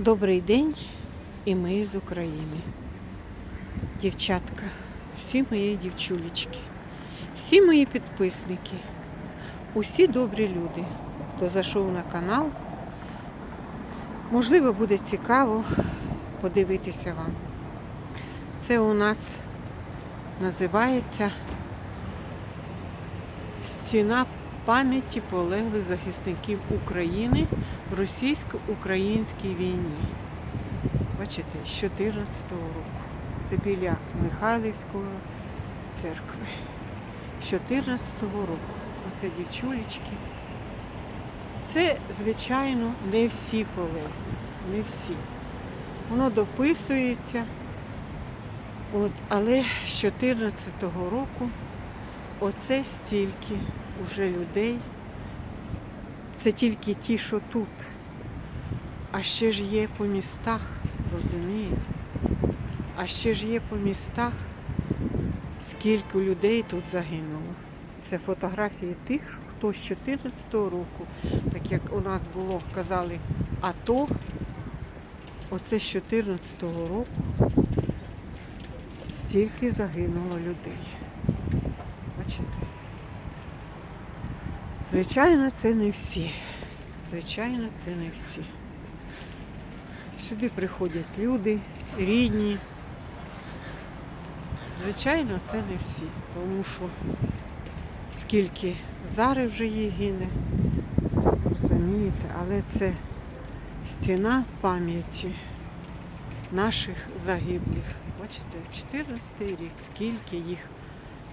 Добрий день і ми з України. Дівчатка, всі мої дівчулечки, всі мої підписники, усі добрі люди, хто зайшов на канал. Можливо, буде цікаво подивитися вам. Це у нас називається стіна пам'яті полеглих захисників України в російсько-українській війні. Бачите, з 14-го року. Це біля Михайлівської церкви. З 14-го року. Оце дівчулечки. Це, звичайно, не всі полеглі. Не всі. Воно дописується. От, але з 14-го року оце стільки уже людей. Це тільки ті, що тут. А ще ж є по містах, розумієте? А ще ж є по містах, скільки людей тут загинуло. Це фотографії тих, хто з 14-го року, так як у нас було, казали, АТО, оце з 14-го року стільки загинуло людей. Бачите? Звичайно, це не всі. Звичайно, це не всі. Сюди приходять люди, рідні. Звичайно, це не всі, тому що скільки зараз вже їх гине, розумієте, але це стіна пам'яті наших загиблих. Бачите, 14 рік, скільки їх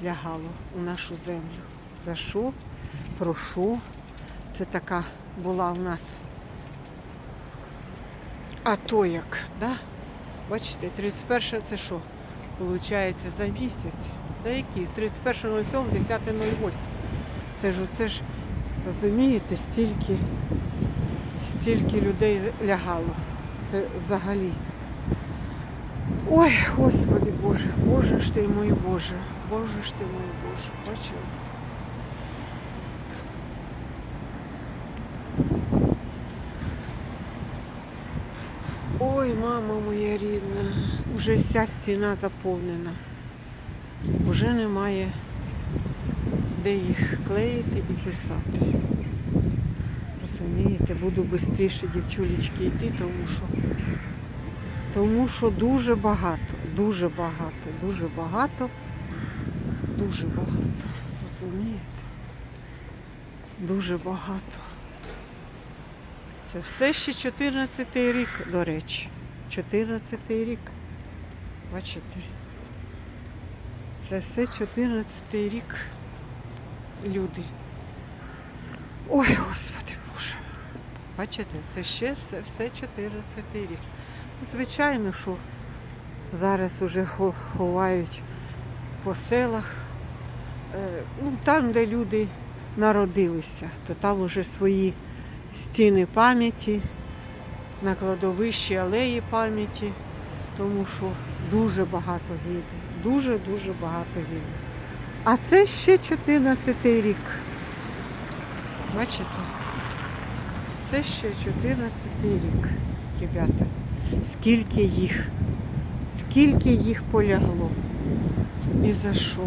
лягало у нашу землю. За що? Про що? Це така була у нас АТО як, да? Бачите, 31 це що? Получається за місяць. Да який? З 31.07, 10.08. Це ж оце ж, розумієте, стільки, стільки людей лягало. Це взагалі. Ой, Господи Боже, Боже ж ти мій Боже, Боже ж ти мій Боже, бачили? Ой, мама моя рідна, вже вся стіна заповнена. Уже немає де їх клеїти і писати. Розумієте, буду швидше дівчулечки йти, тому що тому що дуже багато, дуже багато, дуже багато, дуже багато. Розумієте? Дуже багато. Це все ще 14 й рік, до речі. 14 й рік. Бачите? Це все 14 й рік люди. Ой, Господи Боже. Бачите, це ще все, все 14 рік. Ну, Звичайно, що зараз уже ховають по селах. Е, Ну, там, де люди народилися, то там вже свої стіни пам'яті, на кладовищі алеї пам'яті, тому що дуже багато гине. Дуже-дуже багато гине. А це ще 14 рік. Бачите? Це ще 14 рік, ребята. Скільки їх, скільки їх полягло. І за що?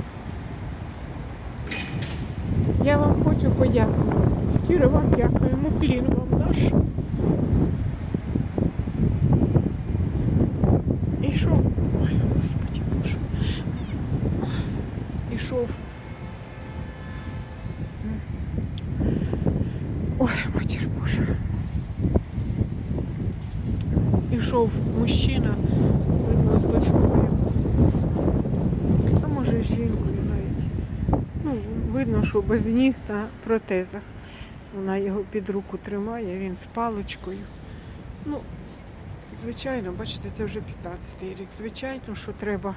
Я вам хочу подякувати. Щиро вам дякую. Муклін вам наш. Ішов. Ой, Господи Боже. Ішов. Ой, матір Божа. Ішов мужчина, видно, з дочкою. А може з жінкою навіть. Ну, видно, що без ніг та протезах. Вона його під руку тримає, він з паличкою. Ну, звичайно, бачите, це вже 15 рік. Звичайно, що треба,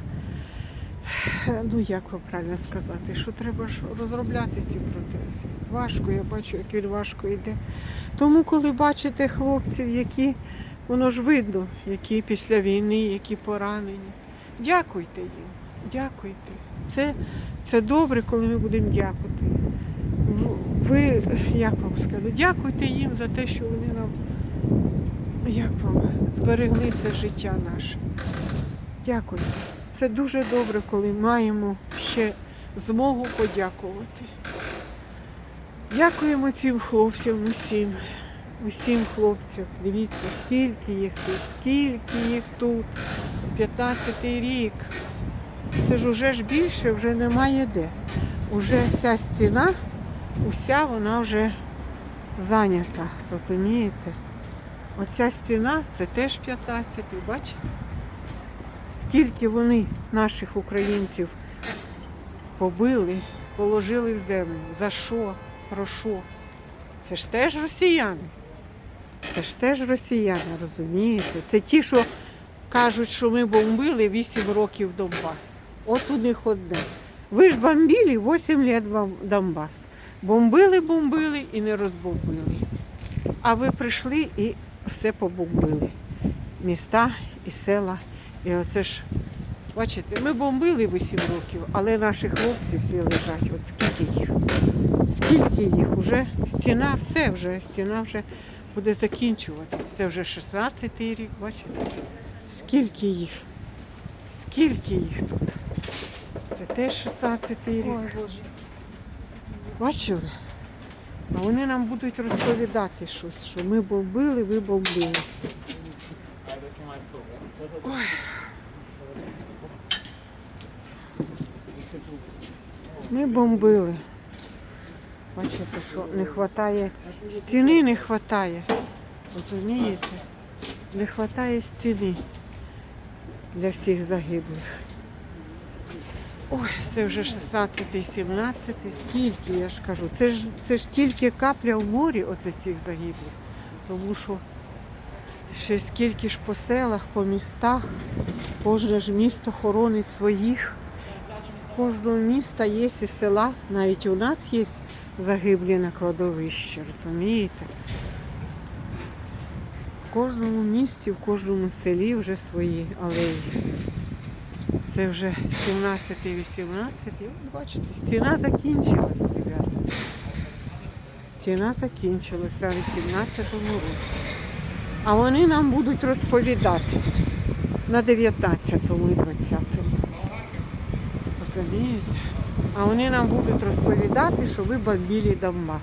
ну як вам правильно сказати, що треба розробляти ці протези. Важко, я бачу, як він важко йде. Тому, коли бачите хлопців, які, воно ж видно, які після війни, які поранені. Дякуйте їм, дякуйте. Це, це добре, коли ми будемо дякувати. Ви, як вам сказати, дякуйте їм за те, що вони нам, як вам, зберегли це життя наше. Дякую. Це дуже добре, коли маємо ще змогу подякувати. Дякуємо цим хлопцям усім, усім хлопцям. Дивіться, скільки їх тут, скільки їх тут. 15-й рік. Це ж уже ж більше, вже немає де. Уже ця стіна, уся вона вже зайнята, розумієте? Оця стіна це теж 15-й, бачите? Скільки вони наших українців побили, положили в землю. За що? Про що? Це ж теж росіяни. Це ж теж росіяни, розумієте? Це ті, що кажуть, що ми бомбили 8 років Донбас. От у них одне. Ви ж бомбили 8 років Донбас. Бомбили, бомбили і не розбомбили. А ви прийшли і все побомбили. Міста і села. І оце ж, бачите, ми бомбили 8 років, але наші хлопці всі лежать. От скільки їх? Скільки їх? Уже стіна, все вже, стіна вже буде закінчуватись. Це вже 16-й рік, бачите? Скільки їх? Скільки їх тут? Це теж 16-й рік. Ой, Боже. Бачили? А вони нам будуть розповідати щось, що ми бомбили, ви бомбили. Ой. Ми бомбили. Бачите, що не вистачає, стіни не вистачає. Розумієте? Не вистачає стіни для всіх загиблих. Ой, це вже 16-й, 17-й, скільки, я ж кажу. Це ж, це ж тільки капля в морі оце цих загиблих. Тому що ще скільки ж по селах, по містах, кожне ж місто хоронить своїх. Кожного міста є і села, навіть у нас є загиблі на кладовищі, розумієте? В кожному місті, в кожному селі вже свої алеї. Це вже 17-й, 18-й. От Бачите, стіна закінчилась, ребята. Стіна закінчилась на 18-му році. А вони нам будуть розповідати на 19-му і 20-му. Розумієте? А вони нам будуть розповідати, що ви бомбили Донбас.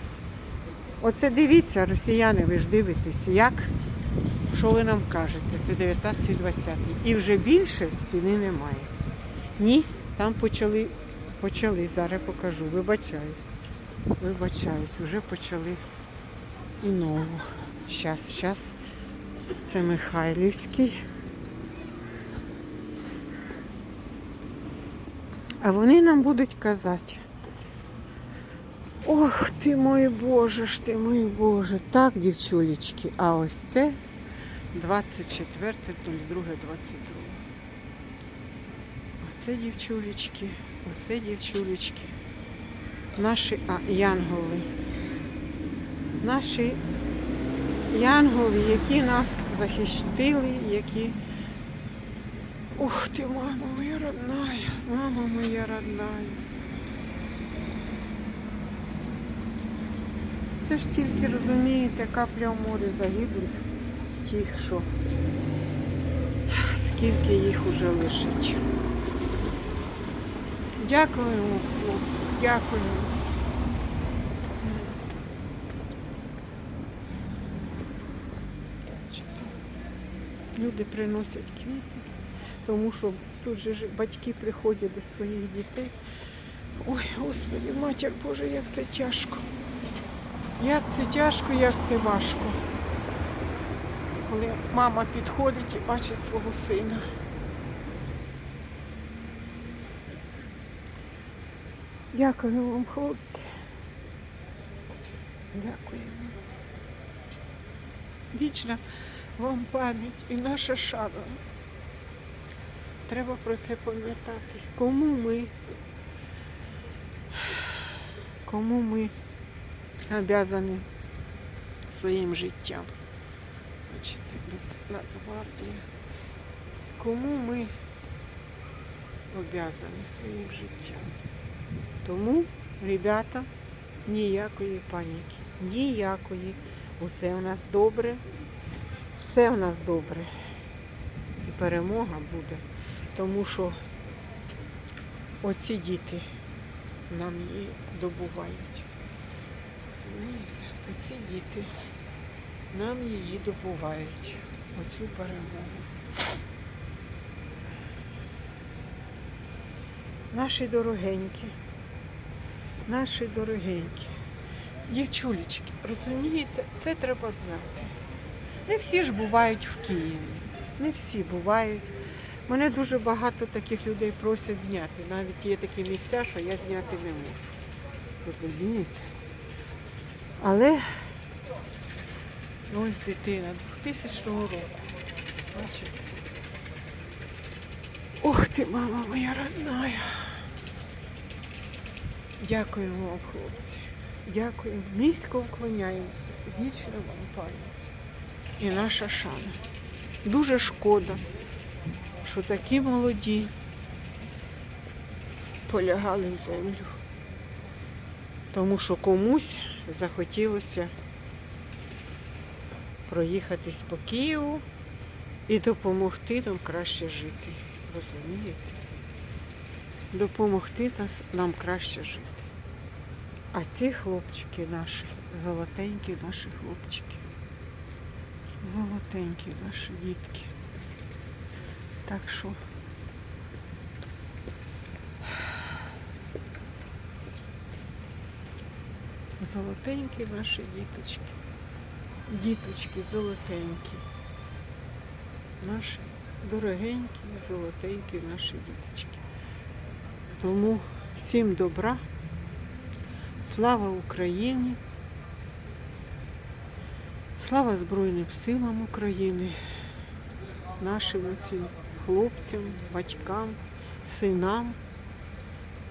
Оце дивіться, росіяни, ви ж дивитесь, як, що ви нам кажете, це 19 20 І вже більше стіни немає. Ні, там почали, почали, зараз покажу, вибачаюсь. Вибачаюсь, вже почали і нову. Щас, щас. Це Михайлівський. А вони нам будуть казати. Ох ти мой Боже ж ти мой Боже. Так, дівчулечки, а ось це 24.02.22. Оце дівчулечки, оце дівчулечки. Наші а, янголи. Наші янголи, які нас захистили, які. Ух ти, мама моя родная, мама моя родная. Це ж тільки розумієте, капля в морі загиблих тих, що скільки їх уже лежить. Дякуємо, хлопці, дякуємо. Люди приносять квіти, тому що тут же батьки приходять до своїх дітей. Ой, Господи, матір Боже, як це тяжко. Як це тяжко, як це важко. Коли мама підходить і бачить свого сина. Дякую вам, хлопці. Дякую. Вічна вам пам'ять і наша шана. Треба про це пам'ятати. Кому ми, кому ми обязані своїм життям. Бачите, Нац- Нацгвардія. Кому ми обязані своїм життям. Тому, ребята, ніякої паніки. Ніякої. Усе у нас добре. все в нас добре. І перемога буде. Тому що оці діти нам її добувають. Оці діти нам її добувають. Оцю перемогу. Наші дорогенькі, наші дорогенькі. Дівчулечки, розумієте, це треба знати. Не всі ж бувають в Києві. Не всі бувають. Мене дуже багато таких людей просять зняти. Навіть є такі місця, що я зняти не можу. Розумієте? Але ось дитина 2000 року. Бачите? Ух ти, мама моя родная. Дякуємо вам, хлопці. Дякуємо. Низько вклоняємося. Вічна вам пам'ять. І наша шана. Дуже шкода, що такі молоді полягали в землю. Тому що комусь захотілося проїхатись по Києву і допомогти нам краще жити. Розумієте? Допомогти нам краще жити. А ці хлопчики наші, золотенькі наші хлопчики. Золотенькі наші дітки. Так що золотенькі наші діточки. Діточки золотенькі. Наші дорогенькі, золотенькі наші діточки. Тому всім добра. Слава Україні! Слава Збройним силам України, нашим цим хлопцям, батькам, синам.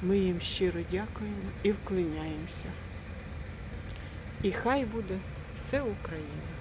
Ми їм щиро дякуємо і вклоняємося. І хай буде все Україна.